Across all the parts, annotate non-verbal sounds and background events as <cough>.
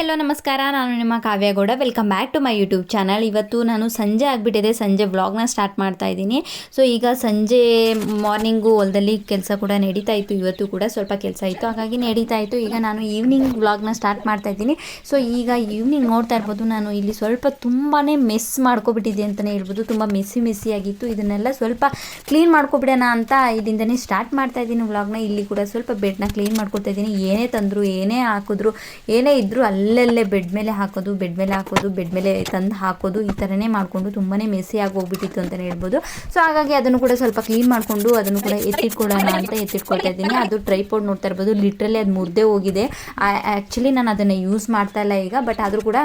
Hello, ನಮಸ್ಕಾರ. ನಾನು ನಿಮ್ಮ Kavya Gowda. Welcome back to my YouTube channel ಇವತ್ತು ನಾನು ಸಂಜೆ ಆಗಿಬಿಟ್ಟಿದೆ. ಸಂಜೆ ವ್ಲಾಗ್ನ ಸ್ಟಾರ್ಟ್ ಮಾಡ್ತಾ ಇದ್ದೀನಿ. ಸೊ ಈಗ ಸಂಜೆ ಮಾರ್ನಿಂಗು ಹೊಲದಲ್ಲಿ ಕೆಲಸ ಕೂಡ ನಡೀತಾ ಇತ್ತು. ಇವತ್ತು ಕೂಡ ಸ್ವಲ್ಪ ಕೆಲಸ ಇತ್ತು. ಹಾಗಾಗಿ ನಡೀತಾ ಇತ್ತು. ಈಗ ನಾನು ಈವ್ನಿಂಗ್ ವ್ಲಾಗ್ನ ಸ್ಟಾರ್ಟ್ ಮಾಡ್ತಾ ಇದ್ದೀನಿ. ಸೊ ಈಗ ಈವ್ನಿಂಗ್ ನೋಡ್ತಾ ಇರ್ಬೋದು. ನಾನು ಇಲ್ಲಿ ಸ್ವಲ್ಪ ತುಂಬಾ ಮೆಸ್ ಮಾಡ್ಕೊಬಿಟ್ಟಿದೆ ಅಂತಲೇ ಹೇಳ್ಬೋದು. ತುಂಬ ಮೆಸ್ಸಿ ಮೆಸ್ಸಿ ಆಗಿತ್ತು. ಇದನ್ನೆಲ್ಲ ಸ್ವಲ್ಪ ಕ್ಲೀನ್ ಮಾಡ್ಕೊಬಿಡೋಣ ಅಂತ ಇದಿಂದನೇ ಸ್ಟಾರ್ಟ್ ಮಾಡ್ತಾ ಇದ್ದೀನಿ ವ್ಲಾಗ್ನ ಇಲ್ಲಿ ಕೂಡ ಸ್ವಲ್ಪ ಬೆಡ್ನ ಕ್ಲೀನ್ ಮಾಡ್ಕೊತಾ ಇದ್ದೀನಿ. ಏನೇ ತಂದರು, ಏನೇ ಹಾಕಿದ್ರು, ಏನೇ ಇದ್ದರೂ ಅಲ್ಲಲ್ಲೇ ಬೆಡ್ ಮೇಲೆ ಹಾಕೋದು, ಬೆಡ್ ಮೇಲೆ ಹಾಕೋದು, ಬೆಡ್ ಮೇಲೆ ತಂದು ಹಾಕೋದು, ಈ ಥರನೇ ಮಾಡಿಕೊಂಡು ತುಂಬಾ ಆಗಿ ಹೋಗ್ಬಿಟ್ಟಿತ್ತು ಅಂತಲೇ ಹೇಳ್ಬೋದು. ಸೊ ಹಾಗಾಗಿ ಅದನ್ನು ಕೂಡ ಸ್ವಲ್ಪ ಕ್ಲೀನ್ ಮಾಡಿಕೊಂಡು ಅದನ್ನು ಕೂಡ ಎತ್ತಿಟ್ಕೊಳ್ಳೋಣ ಅಂತ ಎತ್ತಿಟ್ಕೊಳ್ತಾ ಇದ್ದೀನಿ. ಅದು ಟ್ರೈಪೋಡ್ ನೋಡ್ತಾ ಇರ್ಬೋದು. ಲಿಟ್ರಲಿ ಅದು ಮುರಿದೇ ಹೋಗಿದೆ. ಆ್ಯಕ್ಚುಲಿ ನಾನು ಅದನ್ನು ಯೂಸ್ ಮಾಡ್ತಾ ಇಲ್ಲ ಈಗ ಬಟ್ ಆದರೂ ಕೂಡ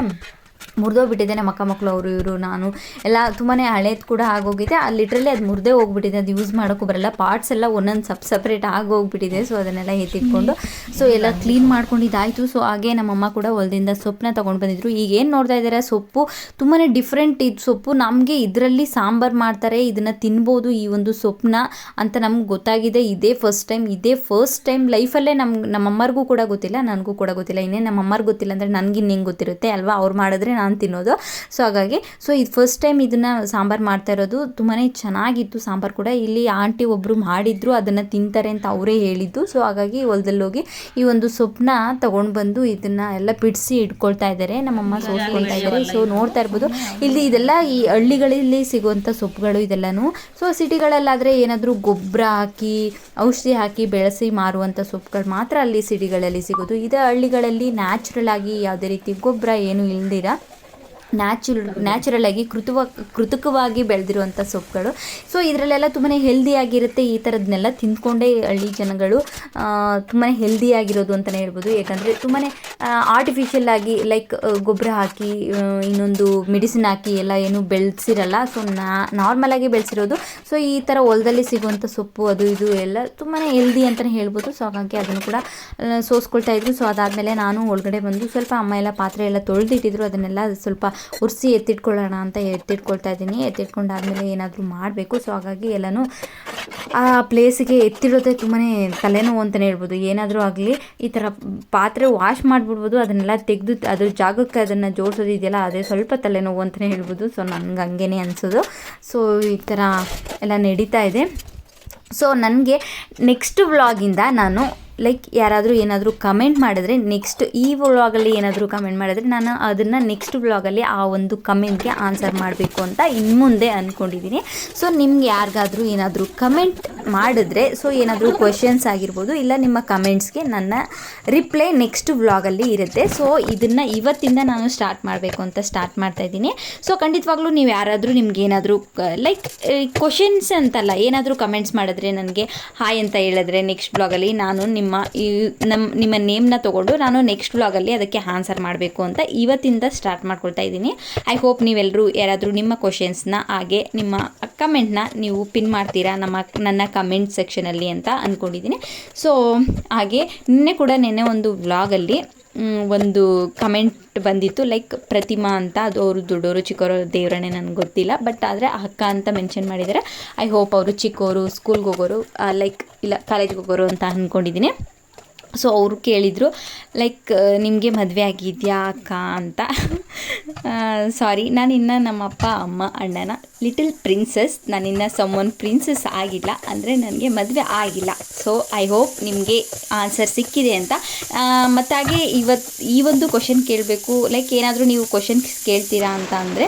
ಮುರಿದೋಗ್ಬಿಟ್ಟಿದೆ ನಮ್ಮ ಅಕ್ಕ ಮಕ್ಕಳು ಅವರು, ಇವರು, ನಾನು. ಎಲ್ಲ ತುಂಬಾ ಹಳೇದು ಕೂಡ ಆಗೋಗಿದೆ. ಅಲ್ಲಿ ಲಿಟ್ರಲಿ ಅದು ಮುರಿದೇ ಹೋಗ್ಬಿಟ್ಟಿದೆ. ಅದು ಯೂಸ್ ಮಾಡೋಕ್ಕೂ ಬರಲ್ಲ. ಪಾರ್ಟ್ಸ್ ಎಲ್ಲ ಒಂದೊಂದು ಸಪ್ ಸಪ್ರೇಟ್ ಆಗೋಗ್ಬಿಟ್ಟಿದೆ. ಸೊ ಅದನ್ನೆಲ್ಲ ಎತ್ತಿಟ್ಕೊಂಡು. ಸೊ ಎಲ್ಲ ಕ್ಲೀನ್ ಮಾಡ್ಕೊಂಡಿದ್ದಾಯಿತು. ಸೊ ಹಾಗೆ ನಮ್ಮಮ್ಮ ಕೂಡ ಹೊಲದಿಂದ ಸೊಪ್ಪನ್ನ ತೊಗೊಂಡು ಬಂದಿದ್ರು. ಈಗ ಏನು ನೋಡ್ತಾ ಇದ್ದಾರೆ ಸೊಪ್ಪು ತುಂಬಾ ಡಿಫ್ರೆಂಟ್ ಇದು ಸೊಪ್ಪು. ನಮಗೆ ಇದರಲ್ಲಿ ಸಾಂಬಾರು ಮಾಡ್ತಾರೆ. ಇದನ್ನು ತಿನ್ಬೋದು ಈ ಒಂದು ಸೊಪ್ಪನ್ನ ಅಂತ ನಮ್ಗೆ ಗೊತ್ತಾಗಿದೆ. ಇದೇ ಫಸ್ಟ್ ಟೈಮ್ ಇದೇ ಫಸ್ಟ್ ಟೈಮ್ ಲೈಫಲ್ಲೇ ನಮ್ಮ ನಮ್ಮಮ್ಮರಿಗೂ ಕೂಡ ಗೊತ್ತಿಲ್ಲ. ನನಗೂ ಕೂಡ ಗೊತ್ತಿಲ್ಲ. ಇನ್ನೇ ನಮ್ಮಮ್ಮರಿಗೆ ಗೊತ್ತಿಲ್ಲ ಅಂದರೆ ನನಗೆ ಗೊತ್ತಿರುತ್ತೆ ಅಲ್ವಾ? ಅವ್ರು ಮಾಡಿದ್ರೆ ನಾನು ತಿನ್ನೋದು. ಸೊ ಹಾಗಾಗಿ ಸೊ ಇದು ಫಸ್ಟ್ ಟೈಮ್ ಇದನ್ನು ಸಾಂಬಾರು ಮಾಡ್ತಾ ಇರೋದು. ತುಂಬಾ ಚೆನ್ನಾಗಿತ್ತು ಸಾಂಬಾರು ಕೂಡ. ಇಲ್ಲಿ ಆಂಟಿ ಒಬ್ಬರು ಮಾಡಿದ್ರು ಅದನ್ನು ತಿಂತಾರೆ ಅಂತ ಅವರೇ ಹೇಳಿದ್ದು. ಸೊ ಹಾಗಾಗಿ ಹೊಲದಲ್ಲಿ ಹೋಗಿ ಈ ಒಂದು ಸೊಪ್ಪನ್ನ ತೊಗೊಂಡು ಬಂದು ಇದನ್ನು ಎಲ್ಲ ಬಿಡಿಸಿ ಇಟ್ಕೊಳ್ತಾ ಇದ್ದಾರೆ ನಮ್ಮಮ್ಮ ಸೋಸ್ಕೊಳ್ತಾ ಇದ್ದಾರೆ ಸೊ ನೋಡ್ತಾ ಇರ್ಬೋದು. ಇಲ್ಲಿ ಇದೆಲ್ಲ ಈ ಹಳ್ಳಿಗಳಲ್ಲಿ ಸಿಗುವಂಥ ಸೊಪ್ಪುಗಳು ಇದೆಲ್ಲನೂ. ಸೊ ಸಿಟಿಗಳಲ್ಲಾದರೆ ಏನಾದರೂ ಗೊಬ್ಬರ ಹಾಕಿ ಔಷಧಿ ಹಾಕಿ ಬೆಳೆಸಿ ಮಾರುವಂಥ ಸೊಪ್ಪುಗಳು ಮಾತ್ರ ಅಲ್ಲಿ ಸಿಟಿಗಳಲ್ಲಿ ಸಿಗೋದು. ಇದೇ ಹಳ್ಳಿಗಳಲ್ಲಿ ನ್ಯಾಚುರಲ್ ಆಗಿ ಯಾವುದೇ ರೀತಿ ಗೊಬ್ಬರ ಏನು ಇಲ್ದಿರ ನ್ಯಾಚುರ್ ನ್ಯಾಚುರಲ್ ಆಗಿ ಕೃತುವ, ಕೃತಕವಾಗಿ ಬೆಳೆದಿರುವಂಥ ಸೊಪ್ಪುಗಳು. ಸೊ ಇದರಲ್ಲೆಲ್ಲ ತುಂಬಾ ಹೆಲ್ದಿಯಾಗಿರುತ್ತೆ ಈ ಥರದನ್ನೆಲ್ಲ ತಿಂದ್ಕೊಂಡೇ ಹಳ್ಳಿ ಜನಗಳು ತುಂಬಾ ಹೆಲ್ದಿಯಾಗಿರೋದು ಅಂತಲೇ ಹೇಳ್ಬೋದು. ಯಾಕಂದರೆ ತುಂಬಾ ಆರ್ಟಿಫಿಷಿಯಲ್ ಆಗಿ ಲೈಕ್ ಗೊಬ್ಬರ ಹಾಕಿ ಇನ್ನೊಂದು ಮೆಡಿಸಿನ್ ಹಾಕಿ ಎಲ್ಲ ಏನು ಬೆಳೆಸಿರಲ್ಲ. ಸೊ ನಾ ನಾರ್ಮಲಾಗಿ ಬೆಳೆಸಿರೋದು. ಸೊ ಈ ಥರ ಹೊಲದಲ್ಲಿ ಸಿಗುವಂಥ ಸೊಪ್ಪು, ಅದು, ಇದು ಎಲ್ಲ ತುಂಬಾ ಹೆಲ್ದಿ ಅಂತಲೇ ಹೇಳ್ಬೋದು. ಸೊ ಹಾಗಾಗಿ ಅದನ್ನು ಕೂಡ ಸೋಸ್ಕೊಳ್ತಾ ಇದ್ರು. ಸೊ ಅದಾದಮೇಲೆ ನಾನು ಒಳಗಡೆ ಬಂದು ಸ್ವಲ್ಪ ಅಮ್ಮ ಎಲ್ಲ ಪಾತ್ರೆ ಎಲ್ಲ ತೊಳೆದಿಟ್ಟಿದ್ರು. ಅದನ್ನೆಲ್ಲ ಸ್ವಲ್ಪ ಉರಿಸಿ ಎತ್ತಿಟ್ಕೊಳ್ಳೋಣ ಅಂತ ಎತ್ತಿಟ್ಕೊಳ್ತಾ ಇದ್ದೀನಿ. ಎತ್ತಿಟ್ಕೊಂಡಾದ್ಮೇಲೆ ಏನಾದರೂ ಮಾಡಬೇಕು. ಸೊ ಹಾಗಾಗಿ ಎಲ್ಲನೂ ಆ ಪ್ಲೇಸಿಗೆ ಎತ್ತಿಡೋದೇ ತುಂಬಾ ತಲೆನೋವು ಅಂತಲೇ ಹೇಳ್ಬೋದು. ಏನಾದರೂ ಆಗಲಿ ಈ ಥರ ಪಾತ್ರೆ ವಾಶ್ ಮಾಡಿಬಿಡ್ಬೋದು. ಅದನ್ನೆಲ್ಲ ತೆಗೆದು ಅದ್ರ ಜಾಗಕ್ಕೆ ಅದನ್ನು ಜೋಡಿಸೋದು ಇದೆಯಲ್ಲ, ಅದೇ ಸ್ವಲ್ಪ ತಲೆನೋವು ಅಂತಲೇ ಹೇಳ್ಬೋದು. ಸೊ ನನಗೆ ಹಂಗೇ ಅನಿಸೋದು. ಸೊ ಈ ಥರ ಎಲ್ಲ ನಡೀತಾ ಇದೆ. ಸೊ ನನಗೆ ನೆಕ್ಸ್ಟ್ ವ್ಲಾಗಿಂದ ನಾನು ಲೈಕ್ ಯಾರಾದರೂ ಏನಾದರೂ ಕಮೆಂಟ್ ಮಾಡಿದ್ರೆ ನೆಕ್ಸ್ಟ್ ಈ ವ್ಲಾಗಲ್ಲಿ ಏನಾದರೂ ಕಮೆಂಟ್ ಮಾಡಿದ್ರೆ ನಾನು ಅದನ್ನು ನೆಕ್ಸ್ಟ್ ವ್ಲಾಗಲ್ಲಿ ಆ ಒಂದು ಕಮೆಂಟ್ಗೆ ಆನ್ಸರ್ ಮಾಡಬೇಕು ಅಂತ ಇನ್ನು ಮುಂದೆ ಅಂದ್ಕೊಂಡಿದ್ದೀನಿ ಸೊ ನಿಮ್ಗೆ ಯಾರಿಗಾದರೂ ಏನಾದರೂ ಕಮೆಂಟ್ ಮಾಡಿದ್ರೆ ಸೊ ಏನಾದರೂ ಕ್ವೆಶನ್ಸ್ ಆಗಿರ್ಬೋದು, ಇಲ್ಲ ನಿಮ್ಮ ಕಮೆಂಟ್ಸ್ಗೆ ನನ್ನ ರಿಪ್ಲೈ ನೆಕ್ಸ್ಟ್ ವ್ಲಾಗಲ್ಲಿ ಇರುತ್ತೆ. ಸೊ ಇದನ್ನು ಇವತ್ತಿಂದ ನಾನು ಸ್ಟಾರ್ಟ್ ಮಾಡಬೇಕು ಅಂತ ಸ್ಟಾರ್ಟ್ ಮಾಡ್ತಾ ಇದ್ದೀನಿ. ಸೊ ಖಂಡಿತವಾಗ್ಲೂ ನೀವು ಯಾರಾದರೂ ನಿಮ್ಗೆ ಏನಾದರೂ ಲೈಕ್ ಕ್ವಶನ್ಸ್ ಅಂತಲ್ಲ, ಏನಾದರೂ ಕಮೆಂಟ್ಸ್ ಮಾಡಿದ್ರೆ ನನಗೆ ಹಾಯ್ ಅಂತ ಹೇಳಿದ್ರೆ ನೆಕ್ಸ್ಟ್ ಬ್ಲಾಗಲ್ಲಿ ನಾನು ನಿಮ್ಮ ಈ ನಮ್ಮ ನಿಮ್ಮ ನೇಮ್ನ ತೊಗೊಂಡು ನಾನು ನೆಕ್ಸ್ಟ್ ವ್ಲಾಗಲ್ಲಿ ಅದಕ್ಕೆ ಆನ್ಸರ್ ಮಾಡಬೇಕು ಅಂತ ಇವತ್ತಿಂದ ಸ್ಟಾರ್ಟ್ ಮಾಡ್ಕೊಳ್ತಾ ಇದ್ದೀನಿ. ಐ ಹೋಪ್ ನೀವೆಲ್ಲರೂ ಯಾರಾದರೂ ನಿಮ್ಮ ಕ್ವಶನ್ಸ್ನ ಹಾಗೆ ನಿಮ್ಮ ಕಮೆಂಟ್ನ ನೀವು ಪಿನ್ ಮಾಡ್ತೀರಾ ನಮ್ಮ, ನನ್ನ ಕಮೆಂಟ್ ಸೆಕ್ಷನಲ್ಲಿ ಅಂತ ಅಂದ್ಕೊಂಡಿದ್ದೀನಿ ಸೊ ಹಾಗೆ ನಿನ್ನೆ ಕೂಡ ನಿನ್ನೆ ಒಂದು ವ್ಲಾಗಲ್ಲಿ ಒಂದು ಕಮೆಂಟ್ ಬಂದಿತ್ತು ಲೈಕ್ ಪ್ರತಿಮಾ ಅಂತ, ಅದು ಅವರು ದೊಡ್ಡವರು ಚಿಕ್ಕವರು ದೇವರನ್ನೇ ನನಗೆ ಗೊತ್ತಿಲ್ಲ ಬಟ್ ಆದರೆ ಅಕ್ಕ ಅಂತ ಮೆನ್ಷನ್ ಮಾಡಿದ್ದಾರೆ ಐ ಹೋಪ್ ಅವರು ಚಿಕ್ಕವರು ಸ್ಕೂಲ್ಗೆ ಹೋಗೋರು ಲೈಕ್ ಇಲ್ಲ ಕಾಲೇಜ್ಗೆ ಹೋಗೋರು ಅಂತ ಅಂದ್ಕೊಂಡಿದ್ದೀನಿ ಸೊ ಅವರು ಕೇಳಿದರು ಲೈಕ್ ನಿಮಗೆ ಮದುವೆ ಆಗಿದೆಯಾ ಅಕ್ಕ ಅಂತ? <laughs> ಸಾರಿ ನಾನಿನ್ನು ನಮ್ಮಪ್ಪ, ಅಮ್ಮ, ಅಣ್ಣನ ಲಿಟಲ್ ಪ್ರಿನ್ಸಸ್ ನಾನಿನ್ನು ಸಮ್ಮನ್ ಪ್ರಿನ್ಸಸ್ ಆಗಿಲ್ಲ, ಅಂದರೆ ನನಗೆ ಮದುವೆ ಆಗಿಲ್ಲ. ಸೊ ಐ ಹೋಪ್ ನಿಮಗೆ ಆನ್ಸರ್ ಸಿಕ್ಕಿದೆ ಅಂತ. ಮತ್ತಾಗೆ ಇವತ್ತು ಈ ಒಂದು ಕ್ವಶನ್ ಕೇಳಬೇಕು ಲೈಕ್ ಏನಾದರೂ ನೀವು ಕ್ವಶನ್ಸ್ ಕೇಳ್ತೀರಾ ಅಂತ ಅಂದರೆ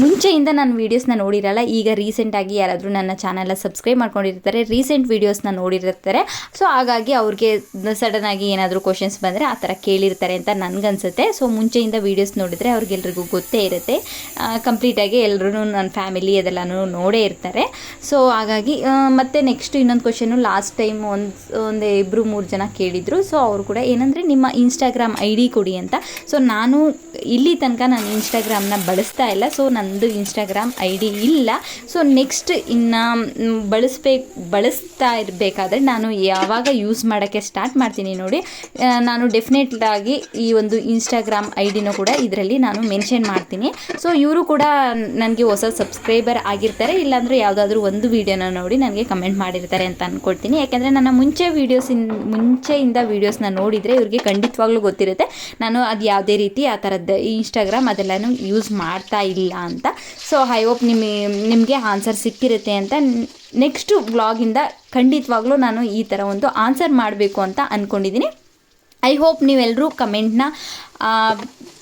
ಮುಂಚೆಯಿಂದ ನಾನು ವೀಡಿಯೋಸ್ನ ನೋಡಿರಲ್ಲ, ಈಗ ರೀಸೆಂಟಾಗಿ ಯಾರಾದರೂ ನನ್ನ ಚಾನಲ್ನ ಸಬ್ಸ್ಕ್ರೈಬ್ ಮಾಡ್ಕೊಂಡಿರ್ತಾರೆ ರೀಸೆಂಟ್ ವೀಡಿಯೋಸ್ನ ನೋಡಿರ್ತಾರೆ. ಸೊ ಹಾಗಾಗಿ ಅವ್ರಿಗೆ ಸಡನ್ನಾಗಿ ಏನಾದರೂ ಕ್ವಶನ್ಸ್ ಬಂದರೆ ಆ ಥರ ಕೇಳಿರ್ತಾರೆ ಅಂತ ನನಗನ್ಸುತ್ತೆ. ಸೊ ಮುಂಚೆಯಿಂದ ವೀಡಿಯೋಸ್ ನೋಡಿದರೆ ಅವ್ರಿಗೆಲ್ರಿಗೂ ಗೊತ್ತೇ ಇರುತ್ತೆ. ಕಂಪ್ಲೀಟಾಗಿ ಎಲ್ಲರೂ ನನ್ನ ಫ್ಯಾಮಿಲಿ ಅದೆಲ್ಲನೂ ನೋಡೇ ಇರ್ತಾರೆ. ಸೊ ಹಾಗಾಗಿ ಮತ್ತು ನೆಕ್ಸ್ಟ್ ಇನ್ನೊಂದು ಕ್ವಶನು ಲಾಸ್ಟ್ ಟೈಮ್ ಒಂದು ಒಂದು ಇಬ್ಬರು ಮೂರು ಜನ ಕೇಳಿದರು. ಸೊ ಅವರು ಕೂಡ ಏನಂದರೆ, ನಿಮ್ಮ ಇನ್ಸ್ಟಾಗ್ರಾಮ್ ಐ ಡಿ ಕೊಡಿ ಅಂತ. ಸೊ ನಾನು ಇಲ್ಲಿ ತನಕ ನಾನು ಇನ್ಸ್ಟಾಗ್ರಾಮ್ನ ಬಳಸ್ತಾ ಇಲ್ಲ. ಸೊ ನನ್ನ ನಂದು ಇನ್ಸ್ಟಾಗ್ರಾಮ್ ಐ ಡಿ ಇಲ್ಲ. ಸೊ ನೆಕ್ಸ್ಟ್ ಇನ್ನು ಬಳಸ್ಬೇಕು, ಬಳಸ್ತಾ ಇರಬೇಕಾದ್ರೆ ನಾನು ಯಾವಾಗ ಯೂಸ್ ಮಾಡೋಕ್ಕೆ ಸ್ಟಾರ್ಟ್ ಮಾಡ್ತೀನಿ ನೋಡಿ ನಾನು ಡೆಫಿನೆಟ್ಲಾಗಿ ಈ ಒಂದು ಇನ್ಸ್ಟಾಗ್ರಾಮ್ ಐ ಡಿನೂ ಕೂಡ ಇದರಲ್ಲಿ ನಾನು ಮೆನ್ಷನ್ ಮಾಡ್ತೀನಿ. ಸೊ ಇವರು ಕೂಡ ನನಗೆ ಹೊಸ ಸಬ್ಸ್ಕ್ರೈಬರ್ ಆಗಿರ್ತಾರೆ, ಇಲ್ಲಾಂದರೆ ಯಾವುದಾದ್ರೂ ಒಂದು ವೀಡಿಯೋನ ನೋಡಿ ನನಗೆ ಕಮೆಂಟ್ ಮಾಡಿರ್ತಾರೆ ಅಂತ ಅಂದ್ಕೊಳ್ತೀನಿ ಯಾಕೆಂದರೆ ನನ್ನ ಮುಂಚೆ ವೀಡಿಯೋಸಿನ ಮುಂಚೆಯಿಂದ ವೀಡಿಯೋಸ್ನ ನೋಡಿದರೆ ಇವ್ರಿಗೆ ಖಂಡಿತವಾಗ್ಲೂ ಗೊತ್ತಿರುತ್ತೆ. ನಾನು ಅದು ಯಾವುದೇ ರೀತಿ ಆ ಥರದ್ದು ಇನ್ಸ್ಟಾಗ್ರಾಮ್ ಅದೆಲ್ಲನೂ ಯೂಸ್ ಮಾಡ್ತಾ ಇಲ್ಲ ಸೊ ಐ ಹೋಪ್ ನಿಮ್ಮ, ನಿಮಗೆ ಆನ್ಸರ್ ಸಿಕ್ಕಿರುತ್ತೆ ಅಂತ. ನೆಕ್ಸ್ಟು ವ್ಲಾಗಿಂದ ಖಂಡಿತವಾಗ್ಲೂ ನಾನು ಈ ಥರ ಒಂದು ಆನ್ಸರ್ ಮಾಡಬೇಕು ಅಂತ ಅಂದ್ಕೊಂಡಿದ್ದೀನಿ ಐ ಹೋಪ್ ನೀವೆಲ್ಲರೂ ಕಮೆಂಟ್ನ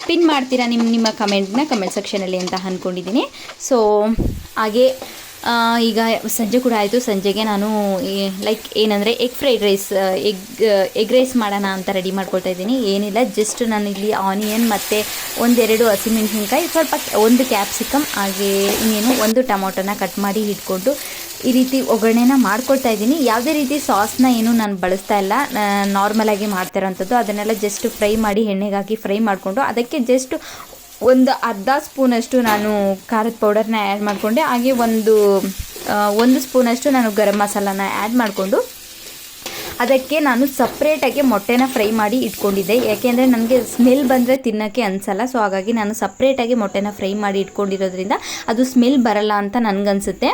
ಪಿನ್ ಮಾಡ್ತೀರಾ ನಿಮ್ಮ ನಿಮ್ಮ ಕಮೆಂಟ್ನ ಕಮೆಂಟ್ ಸೆಕ್ಷನಲ್ಲಿ ಅಂತ ಅಂದ್ಕೊಂಡಿದ್ದೀನಿ ಸೊ ಹಾಗೆ ಈಗ ಸಂಜೆ ಕೂಡ ಆಯಿತು. ಸಂಜೆಗೆ ನಾನು ಲೈಕ್ ಏನಂದರೆ egg fried rice egg egg rice ಮಾಡೋಣ ಅಂತ ರೆಡಿ ಮಾಡ್ಕೊಳ್ತಾ ಇದ್ದೀನಿ. ಏನಿಲ್ಲ ಜಸ್ಟ್ ನಾನು ಇಲ್ಲಿ ಆನಿಯನ್ ಮತ್ತು ಒಂದೆರಡು ಹಸಿಮೆಣಸಿನ್ಕಾಯಿ ಸ್ವಲ್ಪ ಒಂದು ಕ್ಯಾಪ್ಸಿಕಮ್ ಹಾಗೆ ಇನ್ನೇನು ಒಂದು ಟೊಮೊಟೊನ ಕಟ್ ಮಾಡಿ ಇಟ್ಕೊಂಡು ಈ ರೀತಿ ಒಗ್ಗರಣೆನ ಮಾಡ್ಕೊಳ್ತಾ ಇದ್ದೀನಿ. ಯಾವುದೇ ರೀತಿ ಸಾಸ್ನ ಏನು ನಾನು ಬಳಸ್ತಾ ಇಲ್ಲ ನಾರ್ಮಲಾಗಿ ಮಾಡ್ತಿರೋಂಥದ್ದು ಅದನ್ನೆಲ್ಲ ಜಸ್ಟ್ ಫ್ರೈ ಮಾಡಿ ಎಣ್ಣೆಗಾಕಿ ಫ್ರೈ ಮಾಡಿಕೊಂಡು ಅದಕ್ಕೆ ಜಸ್ಟ್ ಒಂದು ಅರ್ಧ ಸ್ಪೂನಷ್ಟು ನಾನು ಖಾರದ ಪೌಡರ್ನ ಆ್ಯಡ್ ಮಾಡಿಕೊಂಡೆ. ಹಾಗೆ ಒಂದು ಒಂದು ಸ್ಪೂನಷ್ಟು ನಾನು ಗರಂ ಮಸಾಲಾನ ಆ್ಯಡ್ ಮಾಡಿಕೊಂಡು ಅದಕ್ಕೆ ನಾನು ಸಪ್ರೇಟಾಗಿ ಮೊಟ್ಟೆನ ಫ್ರೈ ಮಾಡಿ ಇಟ್ಕೊಂಡಿದ್ದೆ. ಯಾಕೆಂದರೆ ನನಗೆ ಸ್ಮೆಲ್ ಬಂದರೆ ತಿನ್ನೋಕ್ಕೆ ಅನಿಸಲ್ಲ. ಸೊ ಹಾಗಾಗಿ ನಾನು ಸಪ್ರೇಟಾಗಿ ಮೊಟ್ಟೆನ ಫ್ರೈ ಮಾಡಿ ಇಟ್ಕೊಂಡಿರೋದ್ರಿಂದ ಅದು ಸ್ಮೆಲ್ ಬರಲ್ಲ ಅಂತ ನನಗನ್ಸುತ್ತೆ.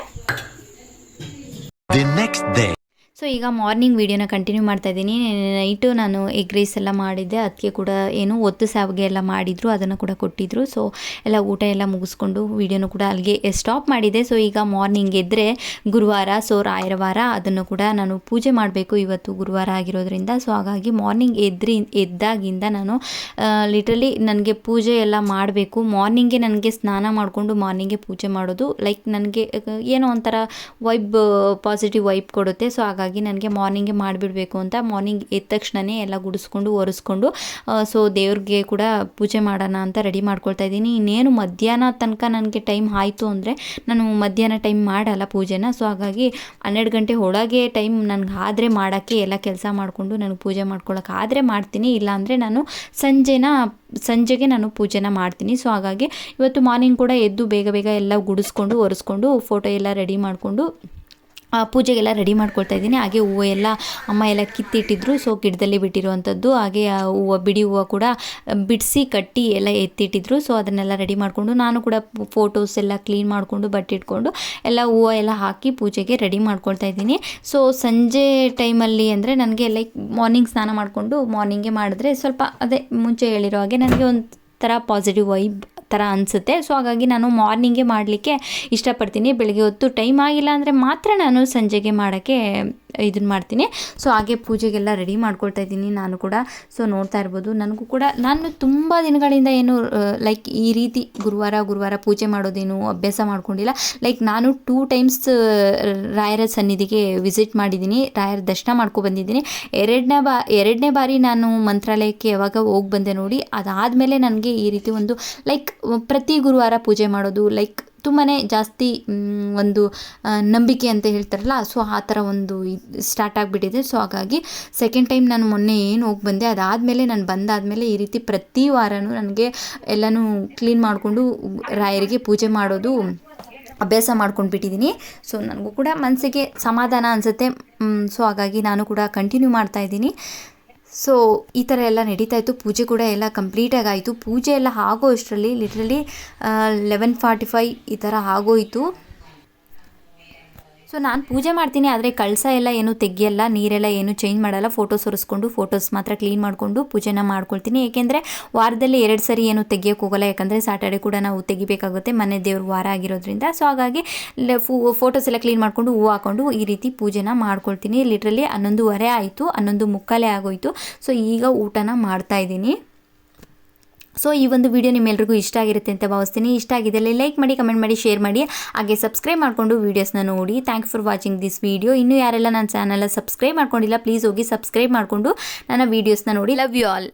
ಸೊ, ಈಗ ಮಾರ್ನಿಂಗ್ ವೀಡಿಯೋನ ಕಂಟಿನ್ಯೂ ಮಾಡ್ತಾ ಇದ್ದೀನಿ. ನೈಟು ನಾನು ಎಗ್ ರೈಸ್ ಎಲ್ಲ ಮಾಡಿದ್ದೆ. ಅದಕ್ಕೆ ಕೂಡ ಏನು ಒತ್ತು ಸಾವಿಗೆ ಎಲ್ಲ ಮಾಡಿದರು. ಅದನ್ನು ಕೂಡ ಕೊಟ್ಟಿದ್ದರು ಸೊ, ಎಲ್ಲ ಊಟ ಎಲ್ಲ ಮುಗಿಸ್ಕೊಂಡು ವೀಡಿಯೋನು ಕೂಡ ಅಲ್ಲಿಗೆ ಸ್ಟಾಪ್ ಮಾಡಿದೆ. ಸೊ, ಈಗ ಮಾರ್ನಿಂಗ್ ಎದ್ದರೆ ಗುರುವಾರ, ಸೊ ರಾಯರ ವಾರ ಅದನ್ನು ಕೂಡ ನಾನು ಪೂಜೆ ಮಾಡಬೇಕು. ಇವತ್ತು ಗುರುವಾರ ಆಗಿರೋದ್ರಿಂದ. ಸೊ, ಹಾಗಾಗಿ ಮಾರ್ನಿಂಗ್ ಎದ್ರಿ, ಎದ್ದಾಗಿಂದ ನಾನು ಲಿಟ್ರಲಿ ನನಗೆ ಪೂಜೆ ಎಲ್ಲ ಮಾಡಬೇಕು. ಮಾರ್ನಿಂಗೇ ನನಗೆ ಸ್ನಾನ ಮಾಡಿಕೊಂಡು ಮಾರ್ನಿಂಗೇ ಪೂಜೆ ಮಾಡೋದು ಲೈಕ್ ನನಗೆ ಏನೋ ಒಂಥರ ವೈಬ್ ಪಾಸಿಟಿವ್ ವೈಬ್ ಕೊಡುತ್ತೆ. ಸೊ, ಹಾಗಾಗಿ ನನಗೆ ಮಾರ್ನಿಂಗೆ ಮಾಡಿಬಿಡಬೇಕು ಅಂತ ಮಾರ್ನಿಂಗ್ ಎದ್ದ ತಕ್ಷಣವೇ ಎಲ್ಲ ಗುಡಿಸ್ಕೊಂಡು, ಒರೆಸ್ಕೊಂಡು ಸೊ ದೇವ್ರಿಗೆ ಕೂಡ ಪೂಜೆ ಮಾಡೋಣ ಅಂತ ರೆಡಿ ಮಾಡ್ಕೊಳ್ತಾ ಇದ್ದೀನಿ. ಇನ್ನೇನು ಮಧ್ಯಾಹ್ನ ತನಕ ನನಗೆ ಟೈಮ್ ಆಯಿತು ಅಂದರೆ ನಾನು ಮಧ್ಯಾಹ್ನ ಟೈಮ್ ಮಾಡಲ್ಲ ಪೂಜೆನ. ಸೊ ಹಾಗಾಗಿ ಹನ್ನೆರಡು ಗಂಟೆ ಒಳಗೆ ಟೈಮ್ ನನಗೆ ಆದರೆ ಮಾಡೋಕ್ಕೆ ಎಲ್ಲ ಕೆಲಸ ಮಾಡಿಕೊಂಡು ನನಗೆ ಪೂಜೆ ಮಾಡ್ಕೊಳ್ಳೋಕೆ ಆದರೆ ಮಾಡ್ತೀನಿ. ಇಲ್ಲಾಂದರೆ ನಾನು ಸಂಜೆನ, ಸಂಜೆಗೆ ನಾನು ಪೂಜೆನ ಮಾಡ್ತೀನಿ. ಸೊ ಹಾಗಾಗಿ ಇವತ್ತು ಮಾರ್ನಿಂಗ್ ಕೂಡ ಎದ್ದು ಬೇಗ ಬೇಗ ಎಲ್ಲ ಗುಡಿಸ್ಕೊಂಡು, ಒರೆಸ್ಕೊಂಡು ಫೋಟೋ ಎಲ್ಲ ರೆಡಿ ಮಾಡಿಕೊಂಡು ಪೂಜೆಗೆಲ್ಲ ರೆಡಿ ಮಾಡ್ಕೊಳ್ತಾ ಇದ್ದೀನಿ. ಹಾಗೆ ಹೂವು ಎಲ್ಲ ಅಮ್ಮ ಎಲ್ಲ ಕಿತ್ತಿಟ್ಟಿದ್ರು. ಸೊ ಗಿಡದಲ್ಲಿ ಬಿಟ್ಟಿರುವಂಥದ್ದು. ಹಾಗೆ, ಆ, ಹೂವು, ಬಿಡಿ ಹೂವು ಕೂಡ ಬಿಡಿಸಿ ಕಟ್ಟಿ ಎಲ್ಲ ಎತ್ತಿಟ್ಟಿದ್ರು. ಸೊ ಅದನ್ನೆಲ್ಲ ರೆಡಿ ಮಾಡಿಕೊಂಡು ನಾನು ಕೂಡ ಫೋಟೋಸ್ ಎಲ್ಲ ಕ್ಲೀನ್ ಮಾಡಿಕೊಂಡು ಬಟ್ಟೆ ಇಟ್ಕೊಂಡು ಎಲ್ಲ ಹೂವು ಎಲ್ಲ ಹಾಕಿ ಪೂಜೆಗೆ ರೆಡಿ ಮಾಡ್ಕೊಳ್ತಾ ಇದ್ದೀನಿ. ಸೊ ಸಂಜೆ ಟೈಮಲ್ಲಿ ಅಂದರೆ ನನಗೆ ಲೈಕ್ ಮಾರ್ನಿಂಗ್ ಸ್ನಾನ ಮಾಡಿಕೊಂಡು ಮಾರ್ನಿಂಗೇ ಮಾಡಿದ್ರೆ ಸ್ವಲ್ಪ ಅದೇ ಮುಂಚೆ ಹೇಳಿರೋ ಹಾಗೆ ನನಗೆ ಒಂಥರ ಪಾಸಿಟಿವ್ ವೈಬ್ ಥರ ಅನಿಸುತ್ತೆ. ಸೊ ಹಾಗಾಗಿ ನಾನು ಮಾರ್ನಿಂಗೇ ಮಾಡಲಿಕ್ಕೆ ಇಷ್ಟಪಡ್ತೀನಿ. ಬೆಳಗ್ಗೆ ಹೊತ್ತು ಟೈಮ್ ಆಗಿಲ್ಲ ಅಂದರೆ ಮಾತ್ರ ನಾನು ಸಂಜೆಗೆ ಮಾಡೋಕ್ಕೆ ಇದನ್ನ ಮಾಡ್ತೀನಿ. ಸೊ ಹಾಗೆ ಪೂಜೆಗೆಲ್ಲ ರೆಡಿ ಮಾಡ್ಕೊಳ್ತಾ ಇದ್ದೀನಿ ನಾನು ಕೂಡ. ಸೊ ನೋಡ್ತಾ ಇರ್ಬೋದು. ನನಗೂ ಕೂಡ, ನಾನು ತುಂಬ ದಿನಗಳಿಂದ ಏನು ಲೈಕ್ ಈ ರೀತಿ ಗುರುವಾರ ಗುರುವಾರ ಪೂಜೆ ಮಾಡೋದೇನು ಅಭ್ಯಾಸ ಮಾಡ್ಕೊಂಡಿಲ್ಲ. ಲೈಕ್ ನಾನು ಟೂ ಟೈಮ್ಸ್ ರಾಯರ ಸನ್ನಿಧಿಗೆ ವಿಸಿಟ್ ಮಾಡಿದ್ದೀನಿ. ರಾಯರ ದರ್ಶನ ಮಾಡ್ಕೊ ಬಂದಿದ್ದೀನಿ. ಎರಡನೇ ಬಾ, ಎರಡನೇ ಬಾರಿ ನಾನು ಮಂತ್ರಾಲಯಕ್ಕೆ ಯಾವಾಗ ಹೋಗಿ ಬಂದೆ ನೋಡಿ, ಅದಾದಮೇಲೆ ನನಗೆ ಈ ರೀತಿ ಒಂದು ಲೈಕ್ ಪ್ರತಿ ಗುರುವಾರ ಪೂಜೆ ಮಾಡೋದು ಲೈಕ್ ತುಂಬಾ ಜಾಸ್ತಿ ಒಂದು ನಂಬಿಕೆ ಅಂತ ಹೇಳ್ತಾರಲ್ಲ, ಸೊ ಆ ಥರ ಒಂದು ಸ್ಟಾರ್ಟ್ ಆಗಿಬಿಟ್ಟಿದೆ. ಸೊ ಹಾಗಾಗಿ ಸೆಕೆಂಡ್ ಟೈಮ್ ನಾನು ಮೊನ್ನೆ ಏನು ಹೋಗಿ ಬಂದೆ, ಅದಾದಮೇಲೆ ನಾನು ಬಂದಾದಮೇಲೆ ಈ ರೀತಿ ಪ್ರತಿ ವಾರನೂ ನನಗೆ ಎಲ್ಲನೂ ಕ್ಲೀನ್ ಮಾಡಿಕೊಂಡು ರಾಯರಿಗೆ ಪೂಜೆ ಮಾಡೋದು ಅಭ್ಯಾಸ ಮಾಡ್ಕೊಂಡು ಬಿಟ್ಟಿದ್ದೀನಿ ಸೊ ನನಗೂ ಕೂಡ ಮನಸ್ಸಿಗೆ ಸಮಾಧಾನ ಅನಿಸುತ್ತೆ. ಸೊ ಹಾಗಾಗಿ ನಾನು ಕೂಡ ಕಂಟಿನ್ಯೂ ಮಾಡ್ತಾ ಇದ್ದೀನಿ. ಸೊ ಈ ಥರ ಎಲ್ಲ ನಡೀತಾ ಇತ್ತು. ಪೂಜೆ ಕೂಡ ಎಲ್ಲ ಕಂಪ್ಲೀಟಾಗಿ ಆಯಿತು ಪೂಜೆ ಎಲ್ಲ ಆಗೋ ಅಷ್ಟರಲ್ಲಿ ಲಿಟ್ರಲಿ ಲೆವೆನ್ ಫಾರ್ಟಿ ಫೈ ಈ ಥರ ಆಗೋಯಿತು. ಸೊ ನಾನು ಪೂಜೆ ಮಾಡ್ತೀನಿ, ಆದರೆ ಕಳಸ ಎಲ್ಲ ಏನು ತೆಗಿಯಲ್ಲ, ನೀರೆಲ್ಲ ಏನು ಚೇಂಜ್ ಮಾಡಲ್ಲ. ಫೋಟೋಸ್ ಒರೆಸ್ಕೊಂಡು ಫೋಟೋಸ್ ಮಾತ್ರ ಕ್ಲೀನ್ ಮಾಡಿಕೊಂಡು ಪೂಜೆನ ಮಾಡ್ಕೊಳ್ತೀನಿ. ಏಕೆಂದರೆ ವಾರದಲ್ಲಿ ಎರಡು ಸರಿ ಏನು ತೆಗಿಯೋಕೆ ಹೋಗಲ್ಲ. ಯಾಕಂದರೆ ಸ್ಯಾಟರ್ಡೆ ಕೂಡ ನಾವು ತೆಗಿಬೇಕಾಗುತ್ತೆ. ಮನೆ ದೇವ್ರ ವಾರ ಆಗಿರೋದ್ರಿಂದ. ಸೊ ಹಾಗಾಗಿ ಫೋಟೋಸ್ ಎಲ್ಲ ಕ್ಲೀನ್ ಮಾಡಿಕೊಂಡು ಹೂವು ಹಾಕೊಂಡು ಈ ರೀತಿ ಪೂಜೆನ ಮಾಡ್ಕೊಳ್ತೀನಿ. ಲಿಟ್ರಲಿ ಹನ್ನೊಂದುವರೆ ಆಯಿತು, ಹನ್ನೊಂದು ಮುಕ್ಕಾಲೆ ಆಗೋಯಿತು. ಸೊ ಈಗ ಊಟನ ಮಾಡ್ತಾ ಇದ್ದೀನಿ. ಸೊ ಈ ಒಂದು ವಿಡಿಯೋ ನಿಮ್ಮೆಲ್ರಿಗೂ ಇಷ್ಟ ಆಗಿರುತ್ತೆ ಅಂತ ಭಾವಿಸ್ತೀನಿ. ಇಷ್ಟ ಆಗಿದ್ದಲ್ಲಿ ಲೈಕ್ ಮಾಡಿ ಕಮೆಂಟ್ ಮಾಡಿ ಶೇರ್ ಮಾಡಿ. ಹಾಗೆ ಸಬ್ಸ್ಕ್ರೈಬ್ ಮಾಡಿಕೊಂಡು ವೀಡಿಯೋಸ್ನ ನೋಡಿ. Thank for watching this video ಇನ್ನೂ ಯಾರೆಲ್ಲ ನನ್ನ ಚಾನಲ್ ಸಬ್ಸ್ಕ್ರೈಬ್ ಮಾಡ್ಕೊಂಡಿಲ್ಲ ಪ್ಲೀಸ್ ಹೋಗಿ ಸಬ್ಸ್ಕ್ರೈಬ್ ಮಾಡಿಕೊಂಡು ನನ್ನ ವೀಡಿಯೋಸ್ನ ನೋಡಿ. Love you all